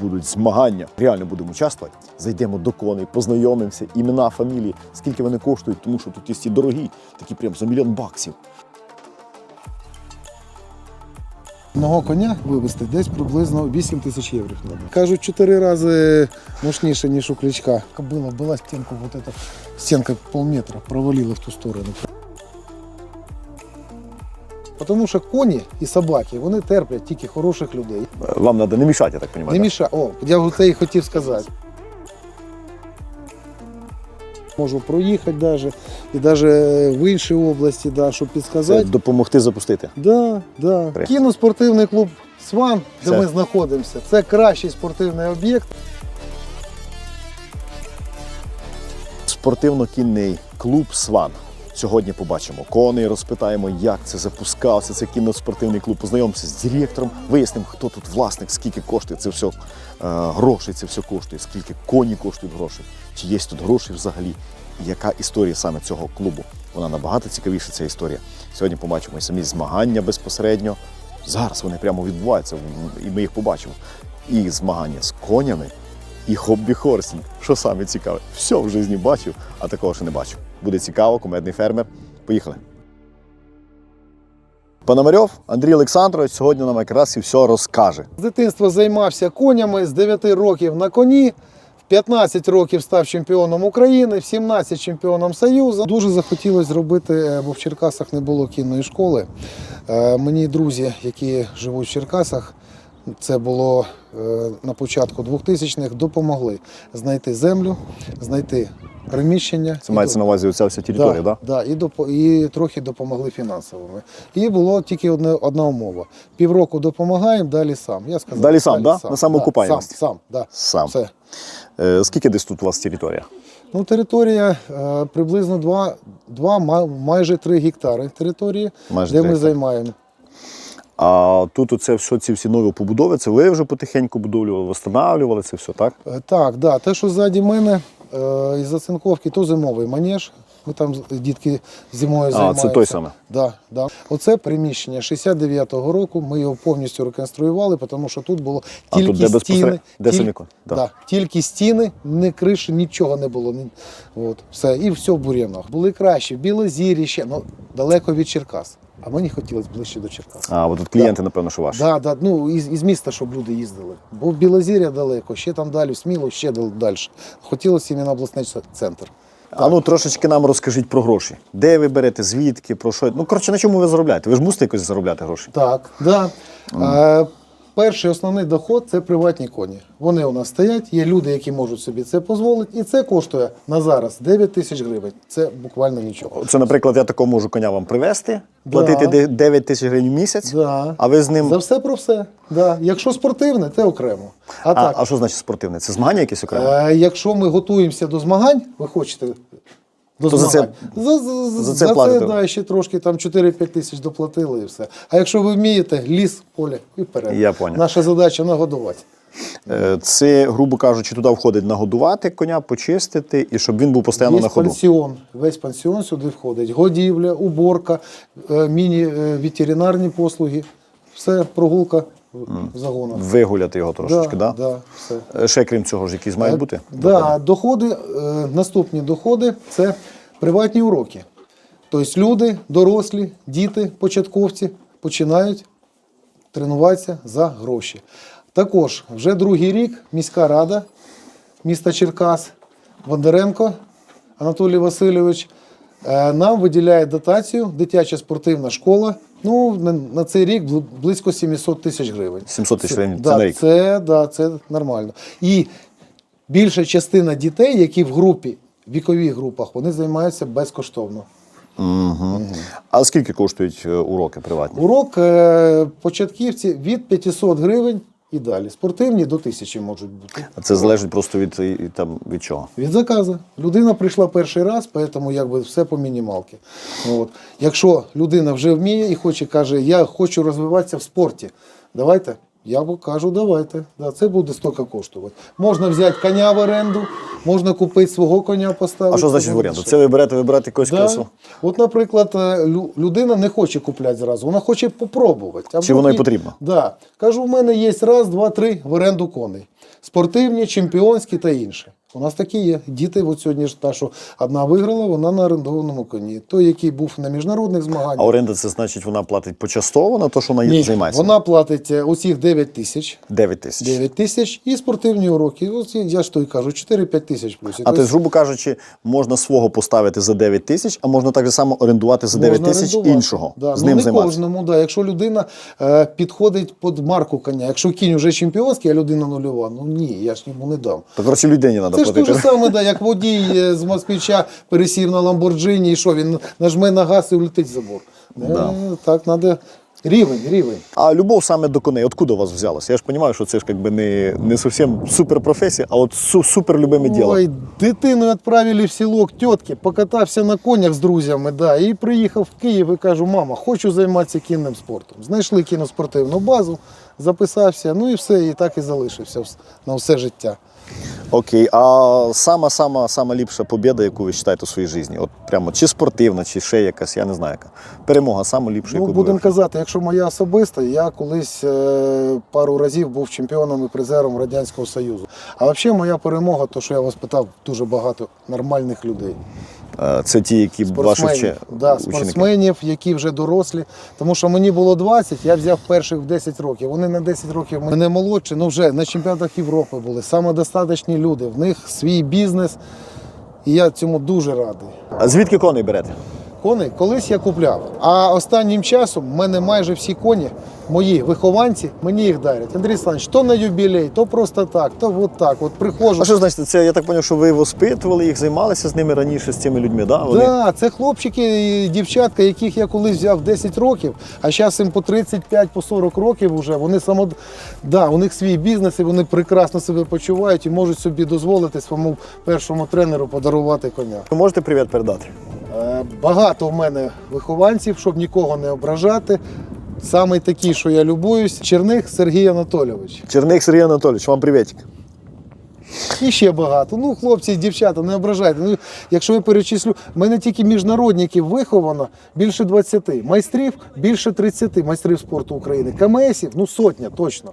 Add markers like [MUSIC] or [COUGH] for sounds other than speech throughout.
Будуть змагання. Реально будемо участвувати. Зайдемо до коней, познайомимося, імена, фамілії, скільки вони коштують, тому що тут є ці дорогі, такі прям за мільйон баксів. Одного коня вивезти десь приблизно 8 тисяч євро. Кажуть, чотири рази мощніше, ніж у кличка. Кобила була стінку, вот эта стінка полметра, провалила в ту сторону. Тому що коні і собаки вони терплять тільки хороших людей. Вам треба не мішати, я так Не розумію. міша... О, я це і хотів сказати. Можу проїхати навіть, і навіть в інші області, да, щоб Це допомогти запустити. Да, да. Кіноспортивний клуб Сван, де Це- ми знаходимося, це кращий спортивний об'єкт. Спортивно-кінний клуб Сван. Сьогодні побачимо коней, розпитаємо, як це запускався. Це кіноспортивний клуб. Познайомимося з директором, вияснимо, хто тут власник, скільки коштує це все е, грошей, це все коштує, скільки коні коштують грошей, чи є тут гроші взагалі, яка історія саме цього клубу. Вона набагато цікавіша, ця історія. Сьогодні побачимо самі змагання безпосередньо. Зараз вони прямо відбуваються, і ми їх побачимо. І змагання з конями, і хобі хорсінг. Що саме цікаве? Все в житті бачив, а такого ще не бачив. Буде цікаво, кумедний фермер. Поїхали. Пономарьов Андрій Олександрович сьогодні нам якраз і все розкаже. З дитинства займався конями з 9 років на коні. В 15 років став чемпіоном України, в 17 чемпіоном Союзу. Дуже захотілося зробити, е, бо в Черкасах не було кінної школи. Е, Мені друзі, які живуть в Черкасах, це було е, на початку 2000-х, допомогли знайти землю, знайти приміщення. Це мається на увазі оця вся територія, да, так? да, і, допо- і трохи допомогли фінансовими. І було тільки одне, одна умова. Півроку допомагаємо, далі сам. Я сказав, Далі сам, да? На самоокупаємості. Сам, сам, да. Сам. Все. Е, скільки десь тут у вас територія? Ну, територія е, приблизно 2, 2 майже 3 гектари території, Майже де три ми гектари. займаємо. А тут оце все, ці всі нові побудови, це ви вже потихеньку будовлювали, встановлювали це все, так? Е, Так, да, те, що ззаді мене із зацинковки, то зимовий манеж. Ми там дітки зимою А, це той самий. Да, да. Оце приміщення 69-го року. Ми його повністю реконструювали, тому що тут було А тільки тут де стіни. де тіль- самі да. Да, тільки стіни, ні криші, нічого не було. От, все, і все в бур'янах. Були кращі, білозірі ще, ну далеко від Черкас. А мені хотілося ближче до Черкас. А, от тут клієнти, напевно, що ваші. Да, да, ну, із, із міста, щоб люди їздили. Бо в Білозір'я далеко, ще там далі, в Сміло, ще далі. Хотілося іменно обласний центр. А ну трошечки нам розкажіть про гроші. Де ви берете, звідки, про що? Ну, коротше, на чому ви заробляєте? Ви ж мусите якось заробляти гроші. Так, да. Е, перший основний доход це приватні коні. Вони у нас стоять, є люди, які можуть собі це дозволити, і це коштує на зараз 9 тисяч гривень. Це буквально нічого. Це, наприклад, я такого можу коня вам привезти, платити де- 9 тисяч гривень в місяць, Да. а ви з ним. За все про все. Да. Якщо спортивне, це окремо. А, А, так, а що значить спортивне? Це змагання якісь окремо? е, якщо ми готуємося до змагань, ви хочете. До То за це- змагань. за, за, за це за це да, ще трошки там 4-5 тисяч доплатили і все. А якщо ви вмієте, ліс, поле і вперед. Я поняв. Наша задача нагодувати. Е, Це, грубо кажучи, туди входить нагодувати коня, почистити і щоб він був постійно Є на ходу. пансіон. Весь пансіон сюди входить. Годівля, уборка, е, міні-ветеринарні послуги. Все, прогулка загонах. Вигуляти його трошечки, да, так? Да, все. Е, Ще крім цього ж якісь мають бути? Да, доходи, е, наступні доходи це приватні уроки. Тобто люди, дорослі, діти, початковці починають тренуватися за гроші. Також вже другий рік міська рада міста Черкас Бондаренко Анатолій Васильович е, нам виділяє дотацію дитяча спортивна школа. Ну, на, на цей рік близько 700 тисяч гривень. 700 тисяч гривень, це да, на рік. Це, да, це нормально. І більша частина дітей, які в групі, вікових групах, вони займаються безкоштовно. Угу. А скільки коштують е, уроки приватні? Урок е, початківці від 500 гривень і далі. Спортивні до тисячі можуть бути. А Це залежить просто від, і- там, від чого? Від заказу. Людина прийшла перший раз, тому якби все по мінімалки. От. Якщо людина вже вміє і хоче, каже, я хочу розвиватися в спорті, давайте. Я кажу, давайте. Да, це буде стільки коштувати. Можна взяти коня в оренду, можна купити свого коня поставити. А що значить в оренду? Це ви берете, ви берете якусь Да. красу? От, наприклад, е, людина не хоче купляти зразу, вона хоче попробувати. Чи воно й потрібно? Да. Кажу, в мене є раз, два, три в оренду коней. спортивні, чемпіонські та інші. У нас такі є. Діти, от сьогодні ж та, що одна виграла, вона на орендованому коні. Той, який був на міжнародних змаганнях. А оренда це значить, вона платить почастово на те, що вона Ні, займається? вона платить е, усіх 9 тисяч. 9 тисяч. 9 тисяч і спортивні уроки. Ось я ж то й кажу, 4-5 тисяч плюс. А то, грубо кажучи, можна свого поставити за 9 тисяч, а можна так само орендувати за 9 Можна тисяч орендувати. іншого. Да. З ну, ним не займатися. кожному, да. якщо людина е, підходить під марку коня. Якщо кінь вже чемпіонський, а людина нульова, ну ні, я ж йому не дам. То, коротше, людині треба Це ж те ж саме, да, як водій е, з москвича пересів на Ламборджині, і що він нажме на газ і влетить в забор. Да. Е, так, треба рівень, рівень. А любов саме до коней, откуда у вас взялася? Я ж розумію, що це ж якби не, не зовсім супер професія, а от су- супер любиме діло. Ой, дитину відправили в село к тітки, покатався на конях з друзями, да, і приїхав в Київ і кажу, мама, хочу займатися кінним спортом. Знайшли кіноспортивну базу, записався, ну і все, і так і залишився на все життя. Окей, а сама сама сама ліпша побіда, яку ви вважаєте у своїй житті? От прямо чи спортивна, чи ще якась, я не знаю яка. Перемога сама ліпша, Ну, будемо казати, якщо моя особиста, я колись е, пару разів був чемпіоном і призером Радянського Союзу. А взагалі моя перемога, то що я вас питав, дуже багато нормальних людей. Е, Це ті, які ваші Спортсменів, вче... да, ученики. спортсменів, які вже дорослі. Тому що мені було 20, я взяв перших в 10 років. Вони на 10 років мене молодші, ну вже на чемпіонатах Європи були. Самодостаточні люди, в них свій бізнес. І я цьому дуже радий. А звідки коней берете? Коней колись я купляв. А останнім часом в мене майже всі коні, мої вихованці, мені їх дарять. Андрій Сланович, то на юбілей, то просто так, то от так. От приходжу. А що значить, це я так зрозумів, що ви воспитували їх, займалися з ними раніше, з цими людьми, да? Вони... Да, це хлопчики і дівчатка, яких я колись взяв 10 років, а зараз їм по 35 по 40 років вже. Вони само да, у них свій бізнес, і вони прекрасно себе почувають і можуть собі дозволити своєму першому тренеру подарувати коня. Ви можете привіт передати? Е, Багато в мене вихованців, щоб нікого не ображати. Саме такий, що я любуюсь, Черних Сергій Анатолійович. Черник Сергій Анатолійович, вам привітик. І ще багато. Ну, хлопці дівчата, не ображайте. Ну, якщо я перечислю, в мене тільки міжнародників виховано більше 20, майстрів більше 30, майстрів спорту України. КМСів, ну сотня точно.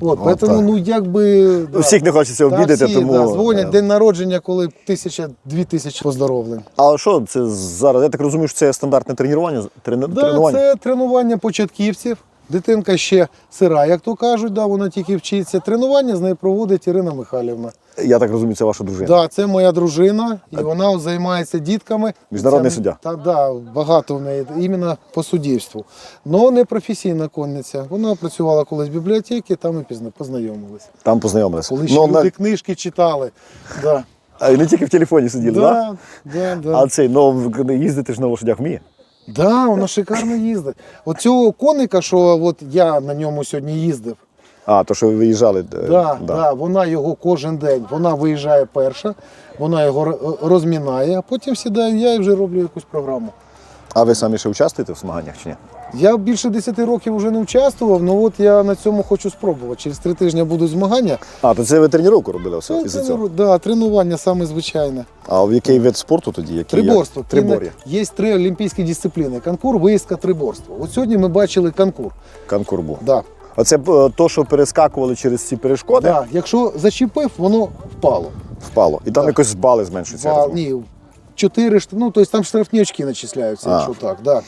От, От тому, так. ну якби. да. Всіх не хочеться Та обідати, всі, тому. да, дзвонять е, день народження, коли тисяча, дві тисячі поздоровлень. А що це зараз? Я так розумію, що це стандартне тренування? Трен... Да, тренування? це тренування початківців. Дитинка ще сира, як то кажуть, да, вона тільки вчиться. Тренування з нею проводить Ірина Михайлівна. Я так розумію, це ваша дружина. Да, це моя дружина, і вона займається дітками. Міжнародний Це- суддя. Та да, багато в неї іменно по суддівству. Но не професійна конниця. Вона працювала колись в бібліотеці, там пізно познайомилися. Там познайомилися. Коли ще Ну, люди на... книжки читали. Да. А і не тільки в телефоні сиділи, так? Да, да, да. А цей, ну їздити ж на лошадях вміє. Да, воно шикарно їздить. От цього коника, що от я на ньому сьогодні їздив, А, то що ви виїжджали. Так, Да, да. вона його кожен день. Вона виїжджає перша, вона його розмінає, а потім сідаю я і вже роблю якусь програму. А ви самі ще участвуєте в змаганнях чи ні? Я більше 10 років вже не участвував, ну от я на цьому хочу спробувати. Через три тижні будуть змагання. А, то це ви тренування робили все Це, із-за цього. да, тренування саме звичайне. А в який вид спорту тоді? Який, Триборство. Трибор'я. Є три олімпійські дисципліни: конкур, виїздка, триборство. От сьогодні ми бачили конкур. Конкур був. Да. Оце е, то, що перескакували через ці перешкоди, Да. Якщо зачепив, воно впало. впало. І там Так. якось бали зменшуються. ні, чотири шт- ну, тобто там штрафні очки начисляються, А. якщо так. Да.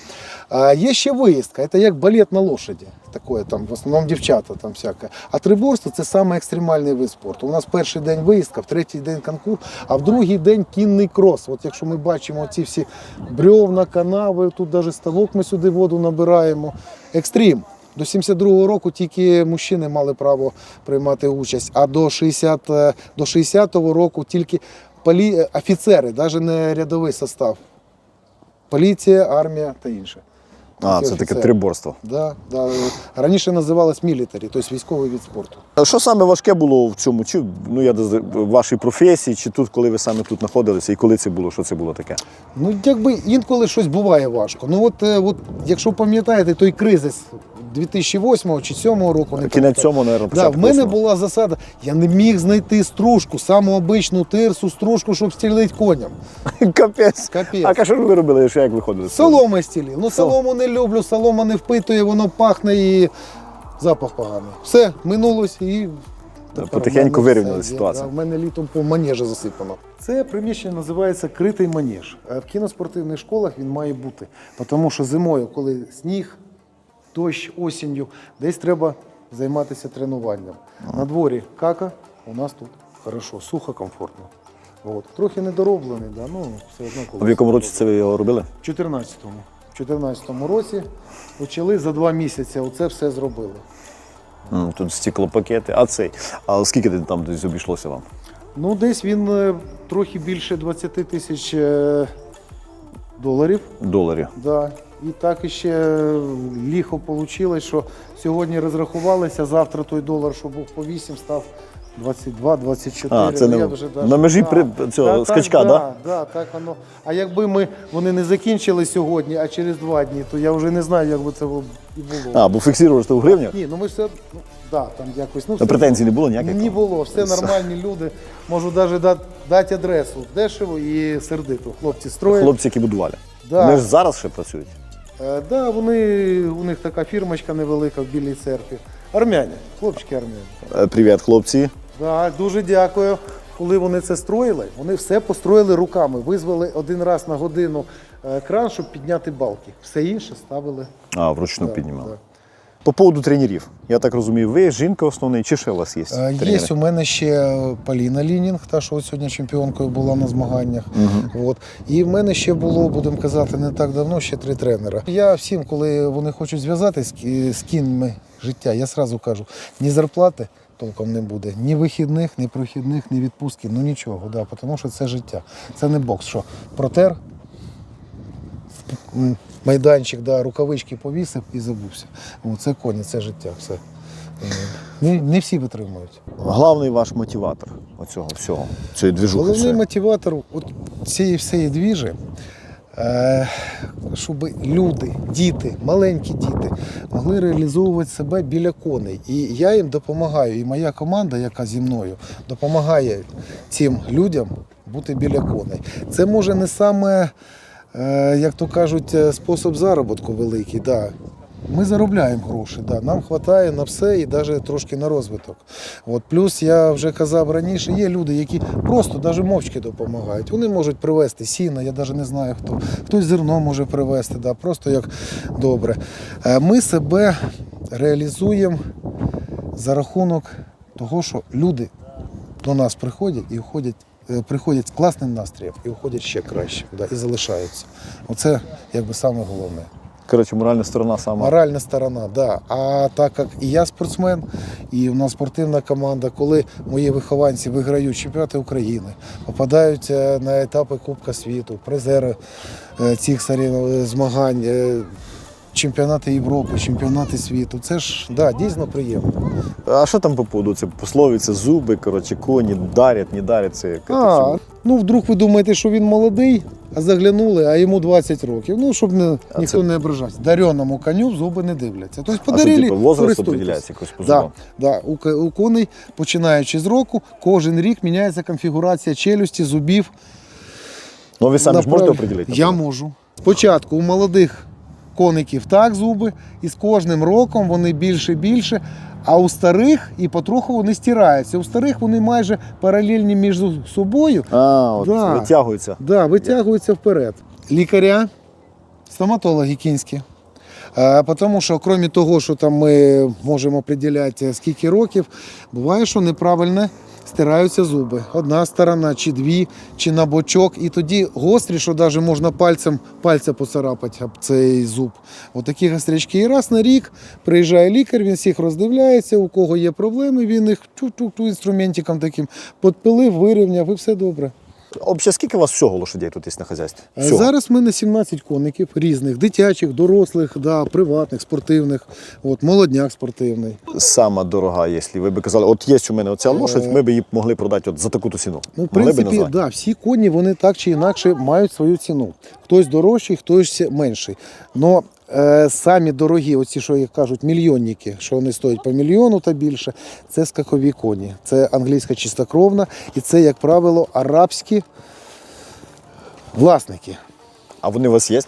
А, є ще виїздка, це як балет на лошаді. Такое, там, в основному дівчата там всяке. А триборство це саме екстремальний вид спорту. У нас перший день виїздка, в третій день конкур, а в другий день кінний крос. От якщо ми бачимо ці всі брьовна, канави, тут навіть ставок ми сюди воду набираємо. Екстрім. До 72-го року тільки мужчини мали право приймати участь, а до 60, е, до 60-го року тільки полі... офіцери, навіть не рядовий состав. Поліція, армія та інше. А, це таке триборство. Да, да. Раніше називалось мілітарі, тобто військовий від спорту. А Що саме важке було в цьому? Чи ну я в вашій професії, чи тут, коли ви саме тут знаходилися, і коли це було? Що це було таке? Ну, якби інколи щось буває важко. Ну от, е, от якщо пам'ятаєте, той кризис 2008 чи 2007 року, не Кінець пам'ятаю. цьому, мабуть, Да, в мене восьмого. була засада, я не міг знайти стружку, саму обичну тирсу, стружку, щоб стрілити коням. [LAUGHS] Капець. Капець. А що ж ви робили, що як виходили? з цього? Соломи стілів. Ну, солому не люблю, солома не впитує, воно пахне і запах поганий. Все, минулось і Тепер потихеньку вирівняли ситуацію. В мене літом по манежі засипано. Це приміщення називається критий манеж. Е, В кіноспортивних школах він має бути. Тому що зимою, коли сніг, дощ, осінню, десь треба займатися тренуванням. На дворі кака, у нас тут хорошо, сухо, комфортно. От. Трохи недороблений, да, ну все одно коли. В якому році це ви його робили? В 14-му. В 14-му році почали за два місяці. Оце все зробили. М, Тут стеклопакети, а цей. А скільки там десь обійшлося вам? Ну, десь він е, трохи більше 20 тисяч е, доларів. Доларів. Да. І так іще ліхо вийшло, що сьогодні розрахувалися, завтра той долар, що був по 8, став 22, 24. А, це Ну, я вже на межі при- цього скачка, так, да? Да, да, так воно. А якби ми, вони не закінчили сьогодні, а через два дні, то я вже не знаю, як би це було- і було. А, бо фіксували, що в гривнях? Ні, ну ми все, ну, да, там якось. Ну, все претензій не було ніяких? не було, все нормальні люди. Можу навіть дати, дати адресу дешево і сердито. Хлопці строять. Хлопці, які будували. Да. Вони ж зараз ще працюють. Е, да, вони, у них така фірмочка невелика в Білій церкві. Армяні, хлопчики армяні. Е, Привіт, хлопці. Да, дуже дякую. Коли вони це строїли, вони все построїли руками. Визвали один раз на годину е, кран, щоб підняти балки. Все інше ставили. А, вручну Да, піднімали. да. По поводу тренерів. Я так розумію, ви жінка основний, чи ще у вас є? Е, тренери? Є у мене ще Поліна Лінінг, та що сьогодні чемпіонкою була на змаганнях. От. І в мене ще було, будемо казати, не так давно ще три тренера. Я всім, коли вони хочуть зв'язати з, кі- з кіньми життя, я одразу кажу, ні зарплати толком не буде, ні вихідних, ні прохідних, ні відпустки, ну нічого, да, тому що це життя. Це не бокс, що протер, майданчик, да, рукавички повісив і забувся. О, це коні, це життя. Все. Не, не всі витримують. Главний ваш мотиватор оцього всього, цієї двіжухи. Головний мотиватор от цієї всієї двіжі, щоб люди, діти, маленькі діти, могли реалізовувати себе біля коней. І я їм допомагаю, і моя команда, яка зі мною, допомагає цим людям бути біля коней. Це може не саме, е, як то кажуть, е, спосіб заробітку великий. Да. Ми заробляємо гроші, да. нам вистачає на все і навіть трошки на розвиток. От, плюс я вже казав раніше, є люди, які просто навіть мовчки допомагають. Вони можуть привезти сіно, я навіть не знаю хто. Хтось зерно може привезти, да, просто як добре. Е, Ми себе реалізуємо за рахунок того, що люди до нас приходять і уходять. е, Приходять з класним настроєм і уходять ще краще, да, і залишаються. Оце якби саме головне. Коротше, моральна сторона сама. Моральна сторона, да. А так як і я спортсмен, і у нас спортивна команда, коли мої вихованці виграють чемпіонати України, попадають на етапи Кубка світу, призери е, цих е, змагань, е, чемпіонати Європи, чемпіонати світу. Це ж да, дійсно приємно. А що там по поводу? Це пословиця, зуби, коротше, коні дарять, не дарять. Це А? Ну вдруг ви думаєте, що він молодий, а заглянули, а йому 20 років. Ну, щоб не, А ніхто це- не ображався. Дареному коню в зуби не дивляться. Тобто А що, подарили, типу, возраст користуйтесь. определяється якось по Да, зубам? да. У, у коней, починаючи з року, кожен рік міняється конфігурація челюсті, зубів. Ну ви самі ж можете оприділити? определити? Я можу. Спочатку у молодих коників так зуби, і з кожним роком вони більше і більше. А у старих і потроху вони стираються. У старих вони майже паралельні між собою. А, от Да. витягуються. Да, витягуються вперед. Лікаря, стоматологи кінські. А, тому що, крім того, що там ми можемо определяти скільки років, буває, що неправильно стираються зуби. Одна сторона, чи дві, чи на бочок. І тоді гострі, що навіть можна пальцем пальця поцарапати об цей зуб. Отакі гострячки. І раз на рік приїжджає лікар, він всіх роздивляється, у кого є проблеми, він їх чу-чу-чу інструментиком таким підпилив, вирівняв і все добре. Взагалі, скільки у вас всього лошадей тут є на хазяйстві? Е, Всього. Зараз в мене 17 коників різних, дитячих, дорослих, да, приватних, спортивних, от, молодняк спортивний. Сама дорога, якщо ви б казали, от є у мене оця лошадь, ми б її могли продати от за таку-то ціну. Ну, в принципі, назвати? да, всі коні вони так чи інакше мають свою ціну. Хтось дорожчий, хтось менший. Но е, самі дорогі, оці, що їх кажуть, мільйонники, що вони стоять по мільйону та більше, це скакові коні. Це англійська чистокровна, і це, як правило, арабські власники. А вони у вас є?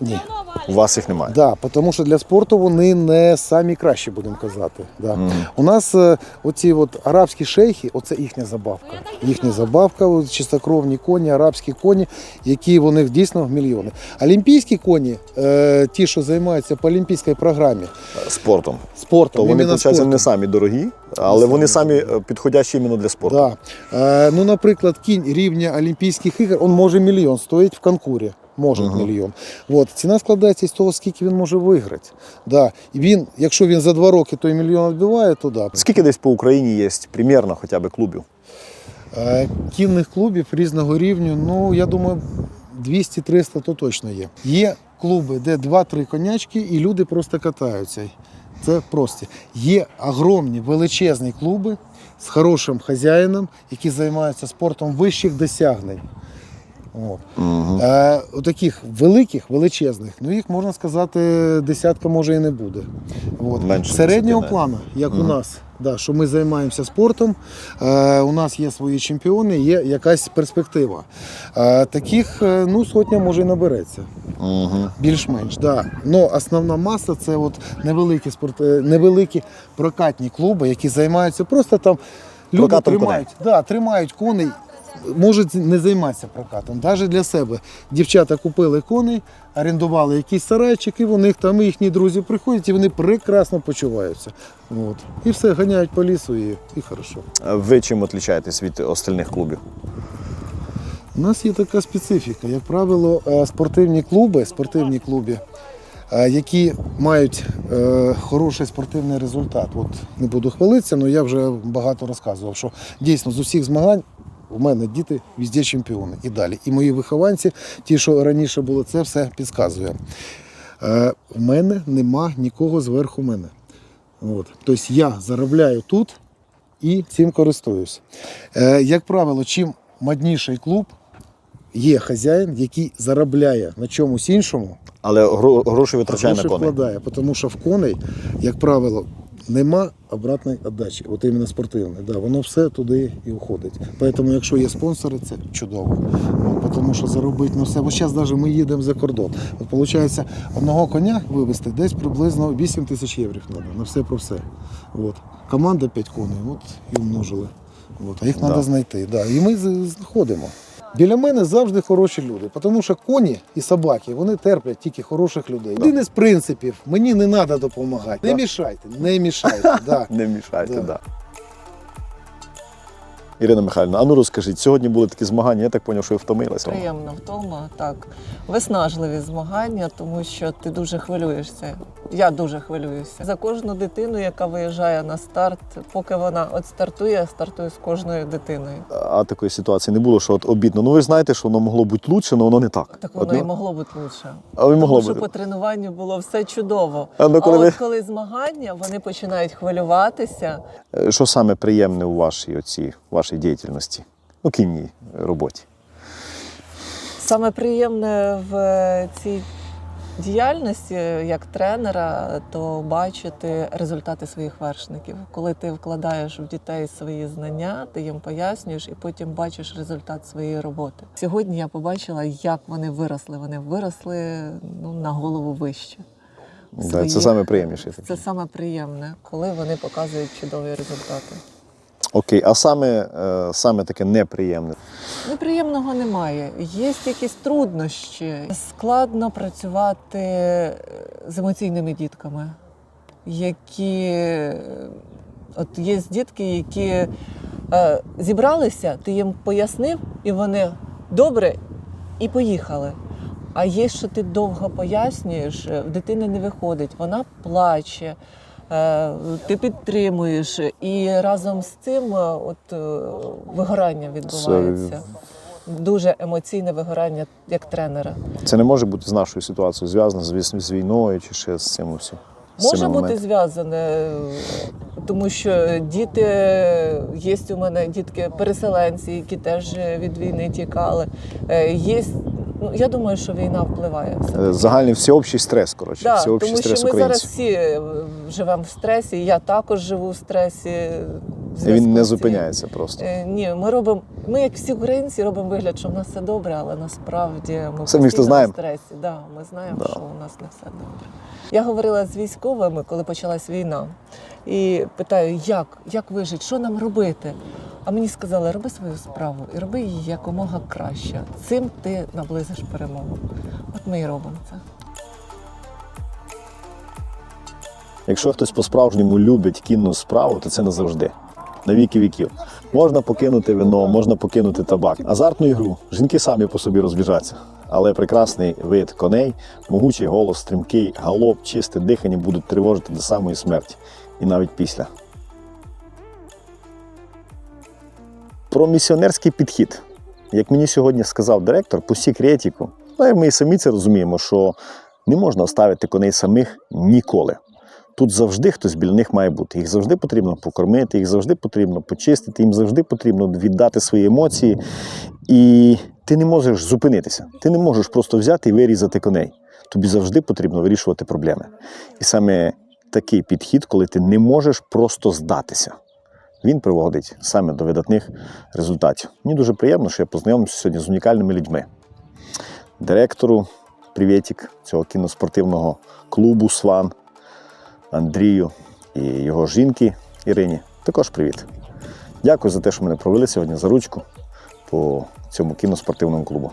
Ні. У вас їх немає. Да, тому що для спорту вони не самі кращі, будемо казати. Да. У нас е, оці от арабські шейхи, оце їхня забавка. Їхня забавка, чистокровні коні, арабські коні, які вони дійсно мільйони. Олімпійські коні, е, ті, що займаються по олімпійській програмі, Спортом. спортом, То вони, виходить, спортом. не самі дорогі, але вони самі е, підходящі іменно для спорту. Да. Е, ну, наприклад, кінь рівня Олімпійських ігор, він може мільйон стоїть в конкурі. Може мільйон. От. Ціна складається з того, скільки він може виграти. Да. І він, якщо він за два роки той мільйон відбиває, то да. Скільки десь по Україні є примірно хоча б клубів? Е, Кінних клубів різного рівню, ну я думаю, 200-300 то точно є. Є клуби, де 2-3 конячки, і люди просто катаються. Це просто. Є огромні величезні клуби з хорошим хазяїном, які займаються спортом вищих досягнень. От. Угу. Е, у таких великих, величезних, ну їх можна сказати, десятка може і не буде. От. Менше Середнього десяти, плану, як у нас, да, що ми займаємося спортом, е, у нас є свої чемпіони, є якась перспектива. Е, таких е, ну, сотня може і набереться. Угу. Більш-менш, да. Ну, основна маса це от невеликі спорт, е, невеликі прокатні клуби, які займаються просто там. Люди Прокатом тримають, да, тримають коней, можуть не займатися прокатом. Навіть для себе. Дівчата купили коней, орендували якийсь сарайчик, і них там їхні друзі приходять, і вони прекрасно почуваються. От. І все, ганяють по лісу, і, і хорошо. Ви чим відрізняєтесь від остальних клубів? У нас є така специфіка. Як правило, е, спортивні клуби, спортивні клуби, е, які мають е, хороший спортивний результат. От не буду хвалитися, але я вже багато розказував, що дійсно з усіх змагань. У мене діти везде чемпіони і далі. І мої вихованці, ті, що раніше було, це все підказує. Е, у мене нема нікого зверху мене. От. Тобто я заробляю тут і цим користуюсь. Е, як правило, чим модніший клуб, є хазяїн, який заробляє на чомусь іншому, Але гроші витрачає на коней. вкладає. Тому що в коней, як правило, нема обратної віддачі, от іменно спортивної. Да, воно все туди і уходить. Тому, якщо є спонсори, це чудово. От, тому що заробити на все. Бо зараз навіть ми їдемо за кордон. От виходить, одного коня вивезти десь приблизно 8 тисяч євро треба на все про все. От. Команда 5 коней, от і умножили. От. А їх треба Да. знайти. Да. І ми знаходимо. Біля мене завжди хороші люди, тому що коні і собаки вони терплять тільки хороших людей. Один із принципів мені не треба допомагати. Не мішайте, не мішайте. Да. [LAUGHS] Не мішайте, так. Ірина Михайлівна, а ну розкажіть, сьогодні були такі змагання, я так зрозумів, що ви втомилися. Приємно вдома, так. Виснажливі змагання, тому що ти дуже хвилюєшся. Я дуже хвилююся. За кожну дитину, яка виїжджає на старт, поки вона от стартує, я стартую з кожною дитиною. А такої ситуації не було, що от обідно. Ну ви ж знаєте, що воно могло бути лучше, але воно не так. Так воно От, і могло бути лучше. А ви могло Тому що по тренуванню було все чудово. А ну, коли а ви- от коли змагання, вони починають хвилюватися. Е, Що саме приємне у вашій вашій діяльності? У кінній роботі? Саме приємне в цій діяльності як тренера, то бачити результати своїх вершників. Коли ти вкладаєш в дітей свої знання, ти їм пояснюєш і потім бачиш результат своєї роботи. Сьогодні я побачила, як вони виросли. Вони виросли ну, на голову вище. Да, це Своїх- саме приємніше. Це саме приємне, коли вони показують чудові результати. Окей, а саме, е, саме таке неприємне. Неприємного немає. Є якісь труднощі. Складно працювати е, з емоційними дітками, які е, от є дітки, які е, зібралися, ти їм пояснив, і вони добре і поїхали. А є, що ти довго пояснюєш, в дитини не виходить, вона плаче, ти підтримуєш, і разом з цим е, от, е, вигорання відбувається. Дуже емоційне вигорання як тренера. Це не може бути з нашою ситуацією зв'язано з, віс- з війною чи ще з цим усім. Може бути зв'язане, е, тому що діти є у мене дітки-переселенці, які теж від війни тікали. Е, Є, ну, я думаю, що війна впливає. Е, все-таки. Загальний всеобщий стрес, коротше, Да, всеобщий тому що стрес ми зараз всі е, живемо в стресі, я також живу в стресі. І він не зупиняється просто. Е, Ні, ми робимо. Ми, як всі українці, робимо вигляд, що в нас все добре, але насправді ми Самі ж постійно знаємо. в стресі. Да, ми знаємо, Да. що у нас не все добре. Я говорила з військовими, коли почалась війна, і питаю, як, як вижити, що нам робити? А мені сказали, роби свою справу і роби її якомога краще. Цим ти наблизиш перемогу. От ми і робимо це. Якщо хтось по-справжньому любить кінну справу, то це не завжди. На віки віків. Можна покинути вино, можна покинути табак. Азартну ігру. Жінки самі по собі розбіжаться. Але прекрасний вид коней, могучий голос, стрімкий галоп, чисте дихання будуть тривожити до самої смерті. І навіть після. Про місіонерський підхід. Як мені сьогодні сказав директор, по секретіку, ну і ми і самі це розуміємо, що не можна оставити коней самих ніколи. Тут завжди хтось біля них має бути. Їх завжди потрібно покормити, їх завжди потрібно почистити, їм завжди потрібно віддати свої емоції. І ти не можеш зупинитися. Ти не можеш просто взяти і вирізати коней. Тобі завжди потрібно вирішувати проблеми. І саме такий підхід, коли ти не можеш просто здатися, він приводить саме до видатних результатів. Мені дуже приємно, що я познайомився сьогодні з унікальними людьми. Директору Привєтік цього кіноспортивного клубу Сван. Андрію і його жінки Ірині. Також привіт. Дякую за те, що мене провели сьогодні за ручку по цьому кіноспортивному клубу.